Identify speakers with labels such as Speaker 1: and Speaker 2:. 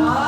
Speaker 1: 아.